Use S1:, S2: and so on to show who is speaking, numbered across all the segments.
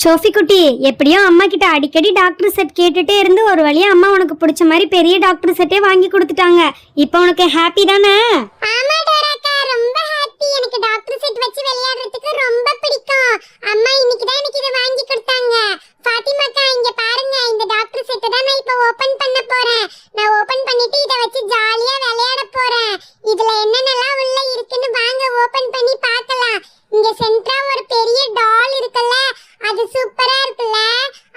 S1: Sophie குட்டி எப்படியும் அம்மா கிட்ட அடிக்கடி டாக்டர் செட் கேட்டுட்டே இருந்து ஒரு வழியா அம்மா உனக்கு பிடிச்ச மாதிரி பெரிய டாக்டர் செட்டே வாங்கி கொடுத்துட்டாங்க. இப்போ உனக்கு ஹாப்பி தானே?
S2: ஆமா டோராக்கா ரொம்ப ஹாப்பி எனக்கு டாக்டர் செட் வச்சு விளையாடுறதுக்கு ரொம்ப பிடிக்கும். அம்மா இன்னைக்கு தான் எனக்கு இதை வாங்கி கொடுத்தாங்க. ஃபாத்திமாக்கா இங்க பாருங்க இந்த டாக்டர் செட்டை தான் நான் இப்போ ஓபன் பண்ண போறேன். நான் ஓபன் பண்ணிட்டு இதை வச்சு ஜாலியா விளையாட போறேன். இதுல என்னென்னலாம் உள்ள இருக்குன்னு வாங்க ஓபன் பண்ணி பார்க்கலாம் இங்க சென்ட்ரா ஒரு பெரிய டால் இருக்குல்ல அது சூப்பரா இருக்குல்ல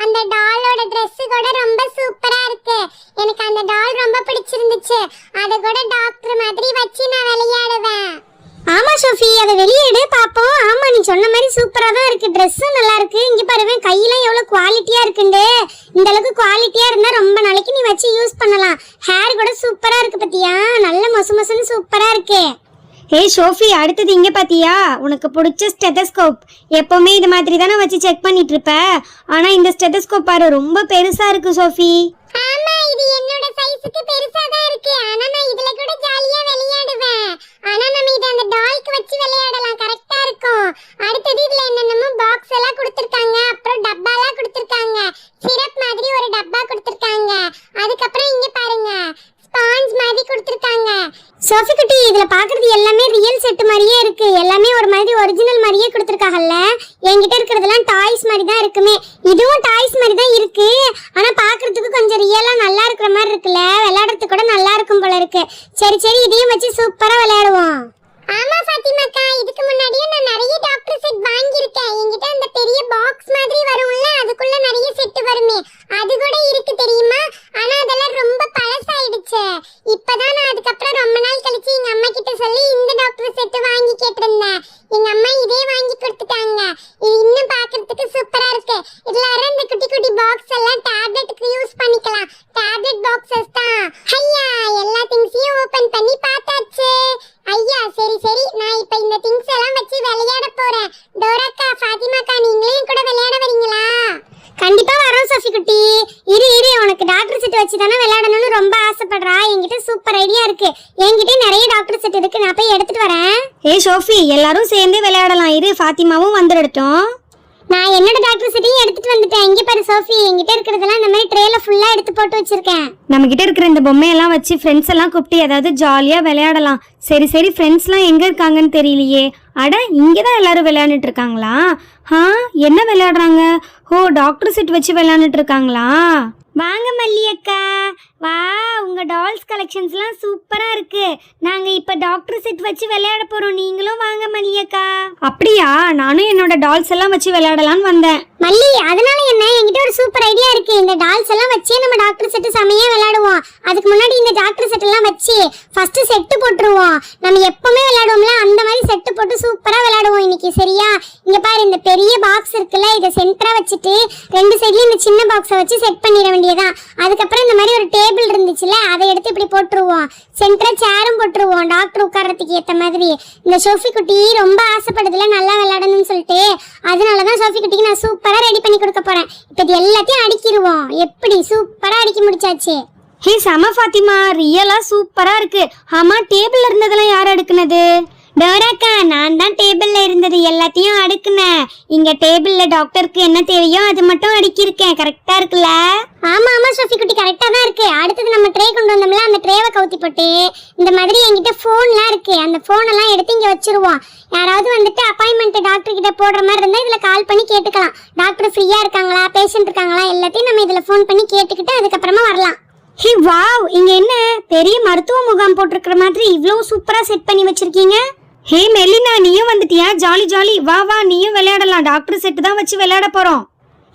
S2: அந்த டாலோட Dress கூட ரொம்ப சூப்பரா இருக்கு எனக்கு அந்த டால் ரொம்ப பிடிச்சிருந்துச்சு அத கூட டாக்டர் மாதிரி வச்சு நான் விளையாடுவேன்
S1: ஆமா ஷோஃபி அதை வெளியே எடு பாப்போம் ஆமா நீ சொன்ன மாதிரி சூப்பரா தான் இருக்கு ட்ரெஸ்ஸும் நல்லா இருக்கு இங்க பாருங்க கையெல்லாம் எவ்வளவு குவாலிட்டியா இருக்குண்டு இந்த அளவுக்கு குவாலிட்டியா இருந்தா ரொம்ப நாளைக்கு நீ வச்சு யூஸ் பண்ணலாம் ஹேர் கூட சூப்பரா இருக்கு பாத்தியா நல்ல மொசு மொசுன்னு சூப்பரா இருக்கு ஏய் ஷோஃபி அடுத்தது இங்க பாத்தியா? உனக்கு பிடிச்ச ஸ்டெதஸ்கோப் எப்பவுமே இது மாதிரி தானே வச்சு செக் பண்ணிட்டு இருப்ப. ஆனா இந்த ஸ்டெதஸ்கோப் பாரு ரொம்ப பெருசா இருக்கு சோஃபி
S2: ஆமா இது என்னோட சைஸுக்கு பெருசா தான் இருக்கு. ஆனா நான் இதுல கூட ஜாலியா விளையாடுவேன். ஆனா நம்ம இத அந்த டாய்க்கு வச்சு விளையாடலாம் கரெக்டா இருக்கும் அடுத்தது இதுல என்னென்னமோ பாக்ஸ் எல்லாம் கொடுத்திருக்காங்க அப்புறம் டப்பா எல்லாம் கொடுத்திருக்காங்க சிரப் மாதிரி ஒரு டப்பா கொடுத்திருக்காங்க அதுக்கப்புறம் இங்க பாருங்க ஸ்பாஞ்ச் மாதிரி கொடுத்திருக்காங்க
S1: சோஃபி குட்டி இதுல பாக்குறது எல்லாமே ரியல் செட் மாதிரியே இருக்கு எல்லாமே ஒரு மாதிரி ஒரிஜினல் மாதிரியே கொடுத்துருக்காங்கல்ல என்கிட்ட இருக்கிறதெல்லாம் டாய்ஸ் மாதிரி தான் இருக்குமே இதுவும் டாய்ஸ் மாதிரி தான் இருக்கு ஆனா பாக்குறதுக்கு கொஞ்சம் ரியலா நல்லா இருக்கிற மாதிரி இருக்குல்ல? விளையாடுறதுக்கு கூட நல்லா இருக்கும் போல இருக்கு. சரி சரி இதையும் வச்சு சூப்பரா விளையாடுவோம்.
S2: ஆமா பாத்திமாக்கா. இதுக்கு முன்னாடியே நான் நிறைய டாக்டர் செட் வாங்கியிருக்கேன். என்கிட்ட அந்த பெரிய பாக்ஸ் மாதிரி வரும்ல அதுக்குள்ள நிறைய செட் வருமே. அது கூட இருக்கு தெரியுமா? ஆனா அதெல்லாம் ரொம்ப பழசாயிடுச்சு. இப்பதான் நான் அதுக்கப்புறம் ரொம்ப நாள் கழிச்சு எங்க அம்மா கிட்ட சொல்லி இந்த டாக்டர் செட் வாங்கி கேட்டிருந்தேன். எங்க அம்மா இதே வாங்கி கொடுத்துட்டாங்க இது இன்னும் பார்க்கிறதுக்கு சூப்பரா இருக்கு இதுல வர இந்த குட்டி குட்டி பாக்ஸ் எல்லாம் டேப்லெட்டுக்கு யூஸ் பண்ணிக்கலாம் டேப்லெட் பாக்ஸஸ் தான் ஐயா எல்லா திங்ஸையும் ஓபன் பண்ணி பார்த்தாச்சு ஐயா சரி சரி நான் இப்ப இந்த திங்ஸ் எல்லாம் வச்சு விளையாட போறேன் டோராக்கா ஃபாத்திமாக்கா நீங்களும் கூட விளையாட வரீங்களா
S1: கண்டிப்பா வரோம் சோஃபி குட்டி இரு இரு உனக்கு டாக்டர் செட் வச்சு தானே விளையாடணும்னு ரொம்ப ஆசைப்படுறா என்கிட்ட சூப்பர் ஐடியா இருக்கு. என்கிட்ட நிறைய டாக்டர் செட் இருக்கு. நான் போய் எடுத்துட்டு வரேன். ஏய் சோஃபி எல்லாரும் சேர்ந்து விளையாடலாம். இரு ஃபாத்திமாவும் வந்துடட்டும். நான் என்னோட டாக்டர் செட்டையும் எடுத்துட்டு வந்துட்டேன். இங்க பாரு சோஃபி என்கிட்ட இருக்கிறதெல்லாம் இந்த மாதிரி ட்ரேல ஃபுல்லா எடுத்து போட்டு வச்சிருக்கேன். நம்ம கிட்ட இருக்கிற இந்த பொம்மையெல்லாம் வச்சு ஃப்ரெண்ட்ஸ் எல்லாம் கூப்பிட்டு ஏதாவது ஜாலியா விளையாடலாம். சரி சரி ஃப்ரெண்ட்ஸ்லாம் எங்க இருக்காங்கன்னு தெரியலையே. அட இங்கே தான் எல்லாரும் விளையாண்டுட்டு இருக்காங்களா? ஆ என்ன விளையாடுறாங்க? ஓ டாக்டர் செட் வச்சு விளையாண்டுட்டு இருக்காங்களா? வாங்க மல்லி அக்கா. வா உங்க டால்ஸ் கலெக்ஷன்ஸ்லாம் சூப்பரா இருக்கு. நாங்க இப்ப டாக்டர் செட் வச்சு விளையாட போறோம். நீங்களும் வாங்க மல்லி அக்கா. அப்படியா? நானும் என்னோட டால்ஸ் எல்லாம் வச்சு விளையாடலாம்னு வந்தேன்.
S2: மல்லி அதனால என்ன? என்கிட்ட ஒரு சூப்பர் ஐடியா இருக்கு. இந்த டால்ஸ் எல்லாம் வச்சே நம்ம டாக்டர் செட் செமையா விளையாடுவோம். அதுக்கு முன்னாடி இந்த டாக்டர் செட் எல்லாம் வச்சு ஃபர்ஸ்ட் செட்டு போட்டுருவோம். நம்ம எப்பவுமே விளையாடுவோம்ல அந்த மாதிரி செட்டு போட்டு சூப்பரா விளையாடுவோம் இன்னைக்கு சரியா? இங்க பாரு இந்த பெரிய பாக்ஸ் இருக்குல்ல இதை சென்டரா வச்சுட்டு ரெண்டு சைட்லயும் இந்த சின்ன பாக்ஸை வச்சு செட் பண்ணிட வேண்டியதான் அதுக்கப்புறம் இந்த மாதிரி ஒரு டேபிள் இருந்துச்சுல அதை எடுத்து இப்படி போட்டுருவோம். சென்டரா சேரும் போட்டுருவோம் டாக்டர் உட்கார்றதுக்கு ஏத்த மாதிரி. இந்த சோஃபி குட்டி ரொம்ப ஆசைப்படுதுல நல்லா விளையாடணும்னு சொல்லிட்டு. அதனாலதான் சோஃபி குட்டிக்கு நான் சூப்பரா ரெடி பண்ணி கொடுக்க போறேன். இப்போ இது எல்லாத்தையும் அடிக்கிருவோம். எப்படி சூப்பரா அடிக்கி முடிச்சாச்சு?
S1: ஹே சம ஃபாத்திமா ரியலா சூப்பரா இருக்கு. ஆமா டேபிள்ல இருந்ததெல்லாம் யார் அடுக்குனது? டோராக்கா நான் தான் டேபிள்ல இருந்தது எல்லாத்தையும் அடுக்குனேன் இங்க டேபிள்ல டாக்டருக்கு என்ன தேவையோ அது மட்டும் அடுக்கியிருக்கேன். கரெக்டா இருக்குல்ல?
S2: ஆமா ஆமா சோஃபி குட்டி கரெக்டா தான் இருக்கு. அடுத்தது நம்ம ட்ரே கொண்டு வந்தோம்ல அந்த ட்ரேவை கவுத்தி போட்டு இந்த மாதிரி என்கிட்ட ஃபோன்லாம் இருக்கு. அந்த ஃபோன் எல்லாம் எடுத்து இங்க வச்சிருவோம். யாராவது வந்துட்டு அப்பாயின்மெண்ட் டாக்டர் கிட்ட போடுற மாதிரி இருந்தா இதுல கால் பண்ணி கேட்டுக்கலாம். டாக்டர் ஃப்ரீயா இருக்காங்களா பேஷண்ட் இருக்காங்களா எல்லாத்தையும் நம்ம இதுல ஃபோன் பண்ணி கேட்டுக்கிட்டு அதுக்கப்புறமா வரலாம்.
S1: Hey wow! இங்க என்ன? பெரிய மருத்துவ முகாம் போட்டிருக்கிற மாதிரி இவ்வளவு சூப்பரா செட் பண்ணி வச்சிருக்கீங்க? ஹே மெலினா நீயும் வந்துட்டியா? Jolly jolly. வா வா நீயும் விளையாடலாம். டாக்டர் செட்டு தான் வச்சு விளையாட போறோம்.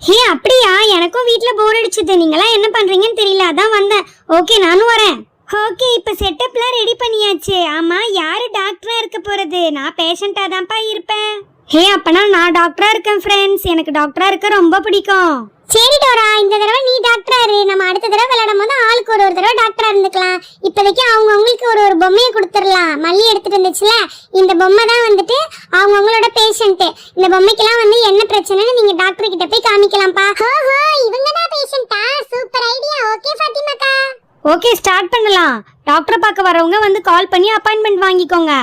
S1: ஹே அப்படியா? எனக்கும் வீட்ல போர் அடிச்சது. நீங்களாம் என்ன பண்றீங்கன்னு தெரியல. அதான் வந்தேன். ஓகே நானும் வரேன். ஓகே இப்போ செட்டப்லாம் ரெடி பண்ணியாச்சு. ஆமாம் யார் டாக்டராக இருக்க போகிறது நான் பேஷண்ட்டாக தான்ப்பா இருப்பேன். ஹே அப்பனா நான் டாக்டரா இருக்கேன் ஃப்ரெண்ட்ஸ் எனக்கு டாக்டரா இருக்க ரொம்ப பிடிக்கும்.
S2: சரி டோரா. இந்த தடவை நீ டாக்டரா இரு. நம்ம அடுத்த தடவை விளையாடும் போது ஆளுக்கு ஒரு ஒரு தடவை டாக்டரா இருந்துக்கலாம். இப்போதைக்கு அவங்க அவங்களுக்கு ஒரு ஒரு பொம்மையை கொடுத்துடலாம். மல்லி எடுத்துட்டு வந்துச்சுல? இந்த பொம்மை தான் வந்துட்டு அவங்க அவங்களோட பேஷண்ட் இந்த பொம்மைக்கெல்லாம் வந்து என்ன பிரச்சனைன்னு நீங்க டாக்டர் கிட்ட போய் காமிக்கலாம்ப்பா. ஓஹோ இவங்க தான் பேஷண்டா சூப்பர் ஐடியா ஓகே ஃபாத்திமாக்கா
S1: ஓகே ஸ்டார்ட் பண்ணலாம். டாக்டரை பார்க்க வரவங்க வந்து கால் பண்ணி அப்பாயின்மெண்ட் வாங்கிக்கோங்க.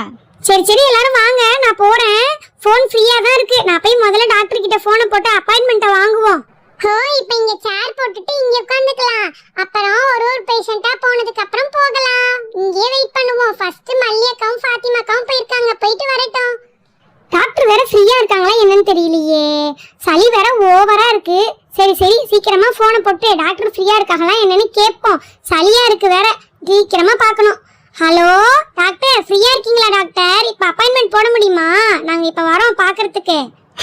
S3: சரி சரி எல்லாரும் வாங்க. நான் போறேன். ஃபோன் ஃப்ரீயா தான் இருக்கு. நான் போய் முதல்ல டாக்டர் கிட்ட போனை போட்டு அப்பாயின்மெண்ட்டை வாங்குவோம்.
S2: ஹோ இப்போ இங்க சேர் போட்டுட்டு இங்க உட்காந்துக்கலாம் அப்புறம் ஒரு ஒரு பேஷண்டா போனதுக்கு அப்புறம் போகலாம். இங்கேயே வெயிட் பண்ணுவோம். ஃபர்ஸ்ட் மல்லியக்காவும் ஃபாத்திமாக்காவும் போயிருக்காங்க. போயிட்டு வரட்டும்.
S3: டாக்டர் வேற ஃப்ரீயா இருக்காங்களா என்னன்னு தெரியலையே. சளி வேற ஓவரா இருக்கு. சரி சரி சீக்கிரமா போனை போட்டு டாக்டர் ஃப்ரீயா இருக்காங்களா என்னன்னு கேட்போம். சளியா இருக்கு வேற. சீக்கிரமா பார்க்கணும். ஹலோ டாக்டர் ஃப்ரீயா இருக்கீங்களா டாக்டர் இப்ப அப்பாயின்மெண்ட் போட முடியுமா? நாங்க இப்ப வரோம் பார்க்கறதுக்கு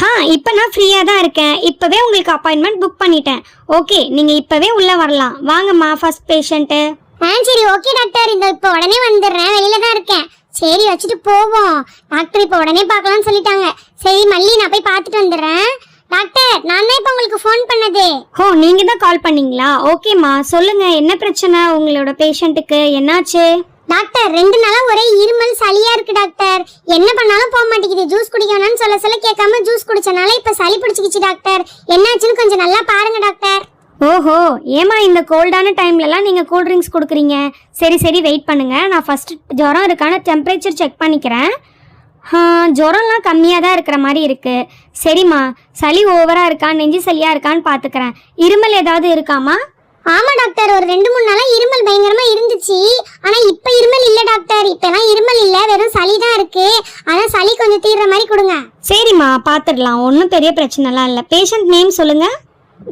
S1: ஆ இப்போ நான் ஃப்ரீயாக தான் இருக்கேன். இப்போவே உங்களுக்கு அப்பாயின்மெண்ட் புக் பண்ணிட்டேன். ஓகே நீங்கள் இப்போவே உள்ளே வரலாம். வாங்கம்மா ஃபர்ஸ்ட் பேஷண்ட்டு
S3: ஆ சரி ஓகே டாக்டர் இந்த இப்போ உடனே வந்துடுறேன். வெளியில தான் இருக்கேன். சரி வச்சுட்டு போவோம். டாக்டர் இப்போ உடனே பார்க்கலாம்னு சொல்லிட்டாங்க. சரி மல்லி நான் போய் பார்த்துட்டு வந்துடுறேன். டாக்டர் நான் தான் இப்போ உங்களுக்கு ஃபோன் பண்ணது.
S1: ஓ நீங்கள் தான் கால் பண்ணீங்களா? ஓகேம்மா சொல்லுங்கள் என்ன பிரச்சனை உங்களோட பேஷண்ட்டுக்கு என்னாச்சு?
S3: டாக்டர் ரெண்டு நாளா ஒரே இருமல் சளியா இருக்கு டாக்டர். என்ன பண்ணாலும் போக மாட்டேங்குது. ஜூஸ் குடிக்கணும்னு சொல்ல சொல்ல கேட்காம ஜூஸ் குடிச்சனால இப்ப சளி பிடிச்சிக்கிச்சு டாக்டர். என்னாச்சுன்னு கொஞ்சம் நல்லா பாருங்க டாக்டர்.
S1: ஓஹோ ஏமா இந்த கோல்டான டைம்லலாம் நீங்கள் கூல் ட்ரிங்க்ஸ் கொடுக்குறீங்க? சரி சரி வெயிட் பண்ணுங்க. நான் ஃபர்ஸ்ட் ஜுரம் இருக்கான டெம்பரேச்சர் செக் பண்ணிக்கிறேன். ஜுரம்லாம் கம்மியாக தான் இருக்கிற மாதிரி இருக்கு. சரிம்மா சளி ஓவராக இருக்கான் நெஞ்சு சளியாக இருக்கான்னு பார்த்துக்கிறேன் இருமல் ஏதாவது இருக்காமா
S3: ஆமா டாக்டர். ஒரு ரெண்டு மூணு நாளா இருமல் பயங்கரமா இருந்துச்சு. ஆனா இப்ப இருமல் இல்ல டாக்டர். இப்பெல்லாம் இருமல் இல்ல வெறும் சளி தான் இருக்கு. ஆனா சளி கொஞ்சம் தீர்ற மாதிரி கொடுங்க.
S1: சரிம்மா பார்த்துடலாம் ஒன்றும் பெரிய பிரச்சனைலாம் இல்லை. பேஷண்ட் நேம் சொல்லுங்கள்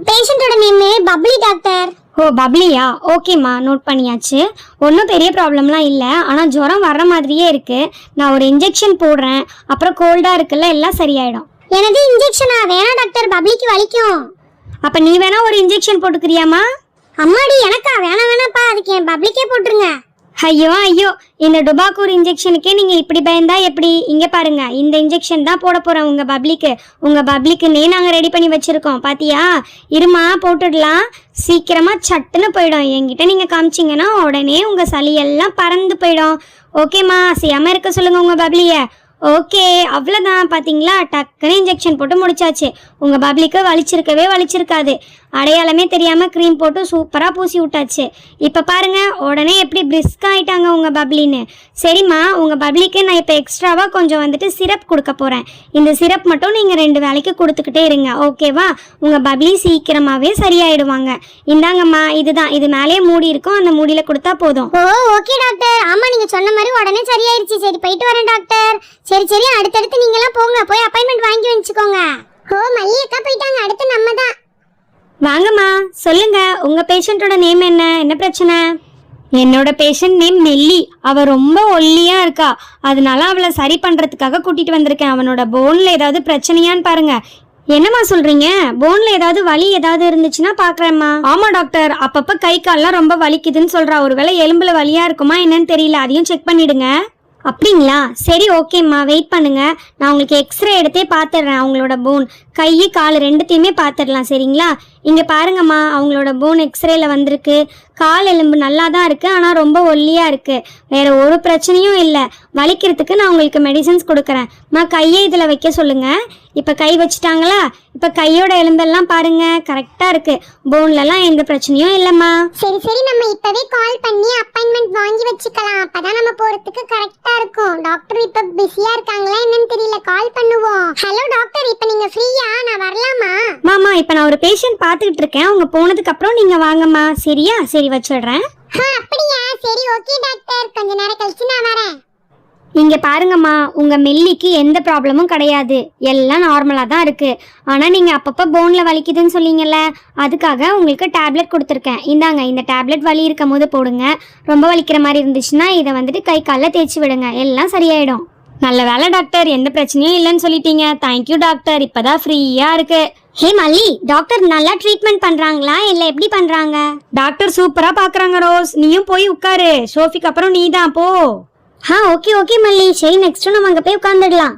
S3: பேஷண்டோட நேம் பப்ளி டாக்டர்.
S1: ஓ பப்ளியா? ஓகேம்மா நோட் பண்ணியாச்சு. ஒன்றும் பெரிய ப்ராப்ளம்லாம் இல்லை. ஆனால் ஜுரம் வர்ற மாதிரியே இருக்குது நான் ஒரு இன்ஜெக்ஷன் போடுறேன். அப்புறம் கோல்டாக இருக்குல்ல எல்லாம் சரியாயிடும்.
S3: எனது இன்ஜெக்ஷனா வேணாம் டாக்டர். பப்ளிக்கு வலிக்கும்.
S1: அப்போ நீ வேணா ஒரு இன்ஜெக்ஷன் போட்டுக்கிறியாம்மா?
S3: அம்மாடி எனக்கா? வேணாம் வேணாப்பா அதுக்கு என் பப்ளிக்கே போட்டுருங்க.
S1: ஐயோ ஐயோ. இந்த டுபாக்கூர் இன்ஜெக்ஷனுக்கே நீங்கள் இப்படி பயந்தா எப்படி? இங்கே பாருங்க. இந்த இன்ஜெக்ஷன் தான் போட போகிறோம் உங்கள் பப்ளிக்கு. உங்கள் பப்ளிக்குன்னே நாங்கள் ரெடி பண்ணி வச்சுருக்கோம். பாத்தியா? இருமா போட்டுடலாம். சீக்கிரமாக சட்டுன்னு போயிடும். என்கிட்ட நீங்கள் காமிச்சிங்கன்னா உடனே உங்கள் சளி எல்லாம் பறந்து போயிடும். ஓகேம்மா அசையாமல் இருக்க சொல்லுங்கள் உங்கள் பப்ளியை. ஓகே அவ்வளோதான் பார்த்தீங்களா டக்குன்னு இன்ஜெக்ஷன் போட்டு முடிச்சாச்சு. உங்கள் பப்ளிக்கு வலிச்சிருக்கவே வலிச்சிருக்காது. அடையாளமே தெரியாமல் க்ரீம் போட்டு சூப்பராக பூசி விட்டாச்சு. இப்போ பாருங்க உடனே எப்படி பிரிஸ்க் ஆயிட்டாங்க உங்கள் பப்ளின்னு சரிம்மா உங்கள் பப்ளிக்கு நான் இப்போ எக்ஸ்ட்ராவாக கொஞ்சம் வந்துட்டு சிரப் கொடுக்க போகிறேன் இந்த சிரப் மட்டும் நீங்கள் ரெண்டு வேளைக்கு கொடுத்துக்கிட்டே இருங்க ஓகேவா உங்கள் பப்ளி சீக்கிரமாகவே சரியாயிடுவாங்க. இந்தாங்கம்மா இதுதான். இது மேலேயே மூடி இருக்கும் அந்த மூடியில் கொடுத்தா போதும்.
S3: ஓ ஓகே டாக்டர் ஆமா நீங்க சொன்ன மாதிரி உடனே சரியாயிருச்சு. சரி போயிட்டு வரேன் டாக்டர் சரி சரி அடுத்தடுத்து நீங்க எல்லாம் போங்க. போய் அப்பாயின்மெண்ட் வாங்கி வச்சுக்கோங்க.
S2: ஓ மல்லியக்கா போயிட்டாங்க. அடுத்து நம்ம தான்
S1: வாங்கம்மா சொல்லுங்க. உங்க பேஷண்ட்டோட நேம் என்ன? என்ன பிரச்சனை? என்னோட பேஷண்ட் நேம் நெல்லி. அவ ரொம்ப ஒல்லியா இருக்கா. அதனால அவளை சரி பண்றதுக்காக கூட்டிட்டு வந்திருக்கேன். அவனோட போன்ல ஏதாவது பிரச்சனையான்னு பாருங்க. என்னம்மா சொல்றீங்க? போன்ல ஏதாவது வலி ஏதாவது இருந்துச்சுன்னா பாக்குறேம்மா. ஆமா டாக்டர் அப்பப்ப கை கால்லாம் ரொம்ப வலிக்குதுன்னு சொல்றா. ஒருவேளை எலும்புல வலியா இருக்குமா என்னன்னு தெரியல. அதையும் செக் பண்ணிடுங்க. அப்படிங்களா? சரி ஓகேம்மா. வெயிட் பண்ணுங்க. நான் உங்களுக்கு எக்ஸ்ரே எடுத்தே பார்த்துடுறேன் அவங்களோட போன் கை கால் ரெண்டுத்தையுமே பார்த்துடலாம் சரிங்களா? இங்கே பாருங்கம்மா அவங்களோட போன் எக்ஸ்ரேல வந்திருக்கு. கால் எலும்பு நல்லா தான் இருக்குது ஆனால் ரொம்ப ஒல்லியாக இருக்குது வேற ஒரு பிரச்சனையும் இல்லை. வலிக்கிறதுக்கு நான் உங்களுக்கு மெடிசன்ஸ் கொடுக்குறேன். அம்மா கையை இதில் வைக்க சொல்லுங்கள் இப்போ கை வச்சுட்டாங்களா? இப்போ கையோட எலும்பெல்லாம் பாருங்க கரெக்டாக இருக்குது போன்லலாம் எந்த பிரச்சனையும் இல்லைம்மா.
S2: சரி சரி நம்ம இப்பவே கால் பண்ணி அப்பாயின்மெண்ட் வாங்கி வச்சுக்கலாம். அப்பதான் நம்ம போறதுக்கு கரெக்டா இருக்கும். டாக்டர் இப்ப பிஸியா இருக்காங்களா என்னன்னு தெரியல. கால் பண்ணுவோம். ஹலோ டாக்டர் இப்ப நீங்க ஃப்ரீயா நான் வரலாமா?
S1: மாமா இப்போ நான் ஒரு பேஷண்ட் பார்த்துக்கிட்டு இருக்கேன் அவங்க போனதுக்கு அப்புறம் நீங்கள் வாங்கம்மா. சரியா? சரி வச்சிடுறேன்.
S2: அப்படியா? சரி ஓகே டாக்டர் கொஞ்ச நேரம் கழிச்சு நான் வரேன்.
S1: இங்க பாருங்கம்மா. உங்க மெல்லிக்கு எந்த ப்ராப்ளமும் கிடையாது. எல்லாம் நார்மலா தான் இருக்கு. ஆனா நீங்க அப்பப்ப போன்ல வலிக்குதுன்னு சொன்னீங்கல்ல அதுக்காக உங்களுக்கு டேப்லெட் கொடுத்துருக்கேன். இந்தாங்க இந்த டேப்லெட் வலி இருக்கும் போது போடுங்க. ரொம்ப வலிக்கிற மாதிரி இருந்துச்சுன்னா இதை வந்துட்டு கை காலில் தேய்ச்சி விடுங்க. எல்லாம் சரியாயிடும். நல்ல வேலை டாக்டர். எந்த பிரச்சனையும் இல்லைன்னு சொல்லிட்டீங்க. Thank you doctor. இப்பதான் ஃப்ரீயா இருக்கு.
S3: ஹே மல்லி டாக்டர் நல்லா ட்ரீட்மெண்ட் பண்றாங்களா? இல்ல எப்படி பண்றாங்க?
S1: டாக்டர் சூப்பரா பாக்குறாங்க ரோஸ். நீயும் போய் உட்காரு. ஷோஃபிக்கு அப்புறம் நீ தான் போ.
S3: ஆ ஓகே ஓகே மல்லி. சரி நெக்ஸ்ட் நம்ம அங்க போய் உட்காந்துடலாம்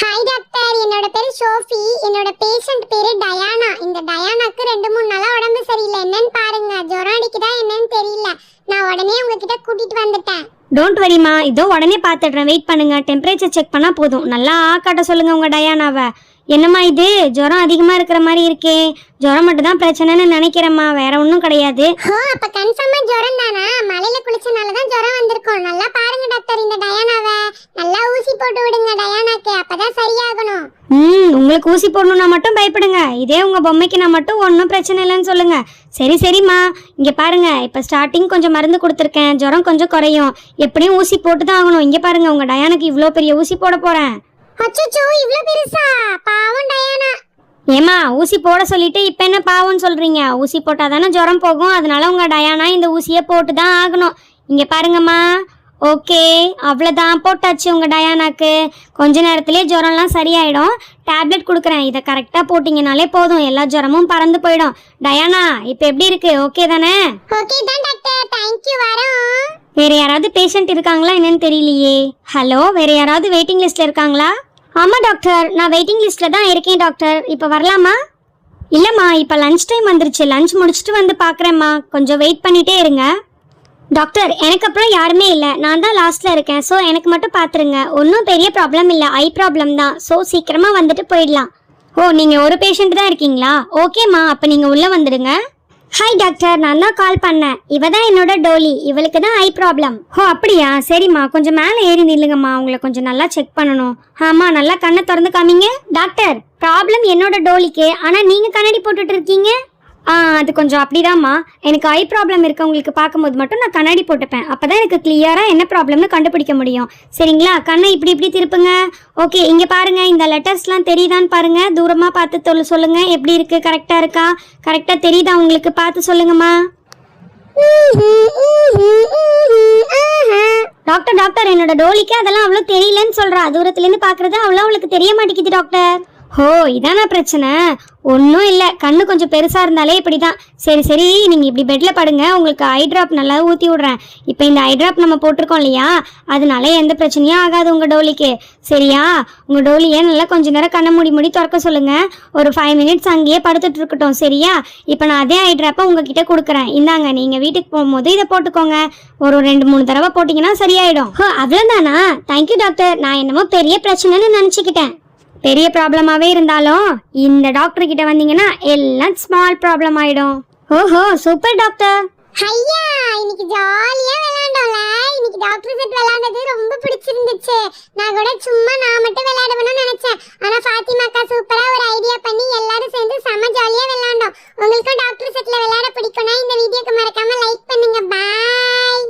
S2: ஹாய் டாக்டர். என்னோட பேரு ஷோஃபி. என்னோட பேஷண்ட் பேரு டயானா இந்த டயானாக்கு ரெண்டு மூணு நாளா உடம்பு சரியில்லை என்னன்னு பாருங்க ஜுரம் அடிக்குதா என்னன்னு தெரியல நான் உடனே உங்ககிட்ட கூட்டிட்டு வந்துட்டேன்
S1: டோன்ட் வரிமா இதோ உடனே பார்த்துடுறேன். வெயிட் பண்ணுங்க. டெம்பரேச்சர் செக் பண்ணா போதும். நல்லா ஆ காட்ட சொல்லுங்க உங்க டயானாவை. என்னம்மா இது? ஜுரம் அதிகமா இருக்கிற மாதிரி இருக்கே. ஜுரம் மட்டும் தான் பிரச்சனைன்னு நினைக்கிறேம்மா. வேற ஒன்றும் கிடையாது.
S2: ஓ அப்ப கன்ஃபார்மா ஜுரம் தானா? மலையில குளிச்சனால தான் ஜுரம் வந்திருக்கும். நல்லா பாருங்க டாக்டர் இந்த டயானாவை நல்லா ஊசி போட்டு விடுங்க டயானாக்கு அப்பதான் சரியாகணும்
S1: ம் உங்களுக்கு ஊசி போடணும்னா மட்டும் பயப்படுங்க. இதே உங்க பொம்மைக்கு நான் மட்டும் ஒன்றும் பிரச்சனை இல்லைன்னு சொல்லுங்க. சரி சரிம்மா. இங்க பாருங்க. இப்போ ஸ்டார்டிங் கொஞ்சம் மருந்து கொடுத்துருக்கேன். ஜுரம் கொஞ்சம் குறையும். எப்படியும் ஊசி போட்டு தான் ஆகணும். இங்க பாருங்க உங்க டயானுக்கு இவ்வளோ பெரிய ஊசி போட போறேன்.
S2: அச்சோ இவ்ளோ பெருசா? பாவம் டயானா.
S1: ஏமா ஊசி போட சொல்லிட்டு இப்போ என்ன பாவம்னு சொல்றீங்க? ஊசி போட்டால் தானே ஜுரம் போகும். அதனால உங்க டயானா இந்த ஊசியை போட்டு தான் ஆகணும். இங்க பாருங்கம்மா. ஓகே அவ்வளோதான் போட்டாச்சு உங்க டயானாக்கு. கொஞ்ச நேரத்திலே ஜுரம்லாம் சரியாயிடும். டேப்லெட் கொடுக்குறேன். இதை கரெக்டாக போட்டிங்கனாலே போதும். எல்லா ஜுரமும் பறந்து போயிடும். டயானா இப்போ எப்படி இருக்கு? ஓகே தானே?
S2: ஓகே தான் டாக்டர். தேங்க்யூ வரோம்.
S1: வேற யாராவது பேஷண்ட் இருக்காங்களா என்னன்னு தெரியலையே. ஹலோ வேற யாராவது வெயிட்டிங் லிஸ்ட்ல இருக்காங்களா? ஆமா டாக்டர். நான் வெயிட்டிங் லிஸ்ட்ல தான் இருக்கேன் டாக்டர். இப்போ வரலாமா? இல்லைம்மா இப்போ லஞ்ச் டைம் வந்துருச்சு. லஞ்ச் முடிச்சுட்டு வந்து பார்க்குறேம்மா கொஞ்சம் வெயிட் பண்ணிட்டே இருங்க. டாக்டர் எனக்கு அப்புறம் யாருமே இல்லை. நான் தான் லாஸ்ட்டில் இருக்கேன். ஸோ எனக்கு மட்டும் பார்த்துருங்க ஒன்றும் பெரிய ப்ராப்ளம் இல்லை. ஐ ப்ராப்ளம் தான். ஸோ சீக்கிரமாக வந்துட்டு போயிடலாம். ஓ நீங்கள் ஒரு பேஷண்ட் தான் இருக்கீங்களா? ஓகேம்மா அப்போ நீங்கள் உள்ளே வந்துடுங்க. Hi doctor. நான் தான் கால் பண்ணேன். இவ தான் என்னோட டோலி. இவளுக்கு தான் ஐ ப்ராப்ளம் ஓ அப்படியா? சரிம்மா. கொஞ்சம் மேலே ஏறி நில்லுங்கம்மா. உங்களை கொஞ்சம் நல்லா செக் பண்ணணும். ஆமாம் நல்லா கண்ணை திறந்து காமிங்க. டாக்டர் ப்ராப்ளம் என்னோட டோலிக்கு. ஆனால் நீங்கள் கண்ணாடி போட்டுட்டு இருக்கீங்க. அது கொஞ்சம் அப்படிதாம்மா. எனக்கு ஐ ப்ராப்ளம் இருக்கவங்களுக்கு பார்க்கும்போது மட்டும் நான் கண்ணாடி போட்டுப்பேன். அப்போ தான் எனக்கு கிளியராக என்ன ப்ராப்ளம்னு கண்டுபிடிக்க முடியும். சரிங்களா? கண்ணை இப்படி இப்படி திருப்புங்க. ஓகே இங்கே பாருங்கள் இந்த லெட்டர்ஸ்லாம் தெரியுதான்னு பாருங்கள் தூரமாக பார்த்து தொல் சொல்லுங்கள் எப்படி இருக்குது கரெக்டாக இருக்கா? கரெக்டாக தெரியுதா உங்களுக்கு? பார்த்து சொல்லுங்கம்மா. டாக்டர் டாக்டர் என்னோட டோலிக்கு அதெல்லாம் அவ்வளோ தெரியலன்னு சொல்கிறா தூரத்துலேருந்து பார்க்குறது அவ்வளோ அவளுக்கு தெரிய மாட்டேங்குது டாக்டர். ஓ இதானா பிரச்சனை? ஒன்றும் இல்லை. கண்ணு கொஞ்சம் பெருசாக இருந்தாலே இப்படி தான் சரி சரி நீங்கள் இப்படி பெட்டில் படுங்க. உங்களுக்கு ஐ ட்ராப் நல்லா ஊற்றி விட்றேன். இப்போ இந்த ஐ ட்ராப் நம்ம போட்டிருக்கோம் இல்லையா? அதனால எந்த பிரச்சனையும் ஆகாது உங்கள் டோலிக்கு. சரியா? உங்கள் டோலியை நல்லா கொஞ்ச நேரம் கண்ணை மூடி மூடி திறக்க சொல்லுங்கள் ஒரு ஃபைவ் மினிட்ஸ் அங்கேயே படுத்துட்டு இருக்கட்டும். சரியா? இப்போ நான் அதே ஐ ட்ராப்பை உங்ககிட்ட கொடுக்குறேன். இந்தாங்க நீங்கள் வீட்டுக்கு போகும்போது இதை போட்டுக்கோங்க. ஒரு ரெண்டு மூணு தடவை போட்டிங்கன்னா சரியாயிடும். ஓ அவ்வளோதானா தேங்க்யூ டாக்டர் நான் என்னமோ பெரிய பிரச்சனைன்னு நினச்சிக்கிட்டேன். பெரிய ப்ராப்ளமாகவே இருந்தாலும் இந்த டாக்டர் கிட்ட வந்தீங்கன்னா எல்லாம் ஸ்மால் ப்ராப்ளம் ஆயிடும். ஓஹோ சூப்பர் டாக்டர்
S2: ஐயா இன்னைக்கு ஜாலியா விளையாண்டோம்ல. இன்னைக்கு டாக்டர் செட் விளையாண்டது ரொம்ப பிடிச்சிருந்துச்சு. நான் கூட சும்மா நான் மட்டும் விளையாடுவேன்னு நினைச்சேன். ஆனா ஃபாத்திமா அக்கா சூப்பரா ஒரு ஐடியா பண்ணி எல்லாரும் சேர்ந்து செம ஜாலியா விளையாண்டோம். உங்களுக்கும் டாக்டர் செட்ல விளையாட பிடிக்கும்னா இந்த வீடியோக்கு மறக்காம லைக் பண்ணுங்க. பாய்